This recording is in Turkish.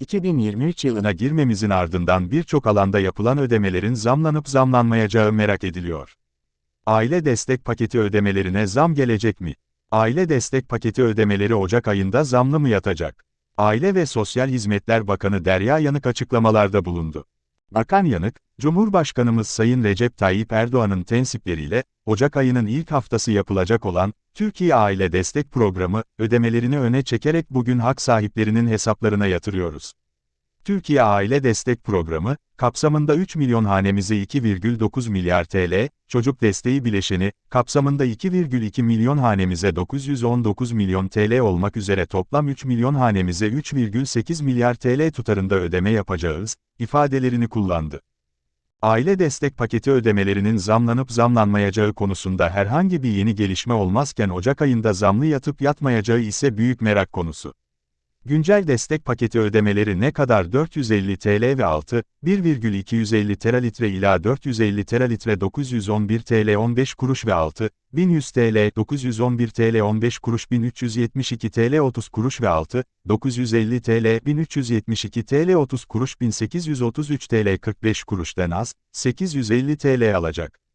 2023 yılına girmemizin ardından birçok alanda yapılan ödemelerin zamlanıp zamlanmayacağı merak ediliyor. Aile destek paketi ödemelerine zam gelecek mi? Aile destek paketi ödemeleri Ocak ayında zamlı mı yatacak? Aile ve Sosyal Hizmetler Bakanı Derya Yanık açıklamalarda bulundu. Bakan Yanık, Cumhurbaşkanımız Sayın Recep Tayyip Erdoğan'ın tensipleriyle, Ocak ayının ilk haftası yapılacak olan, Türkiye Aile Destek Programı, ödemelerini öne çekerek bugün hak sahiplerinin hesaplarına yatırıyoruz. Türkiye Aile Destek Programı, kapsamında 3 milyon hanemize 2,9 milyar TL, çocuk desteği bileşeni, kapsamında 2,2 milyon hanemize 919 milyon TL olmak üzere toplam 3 milyon hanemize 3,8 milyar TL tutarında ödeme yapacağız, ifadelerini kullandı. Aile destek paketi ödemelerinin zamlanıp zamlanmayacağı konusunda herhangi bir yeni gelişme olmazken Ocak ayında zamlı yatıp yatmayacağı ise büyük merak konusu. Güncel destek paketi ödemeleri ne kadar 450 TL ve altı, 1,250 teralitre ila 450 teralitre 911 TL 15 kuruş ve altı, 1100 TL 911 TL 15 kuruş 1372 TL 30 kuruş ve altı, 950 TL 1372 TL 30 kuruş 1833 TL 45 kuruştan az, 850 TL alacak.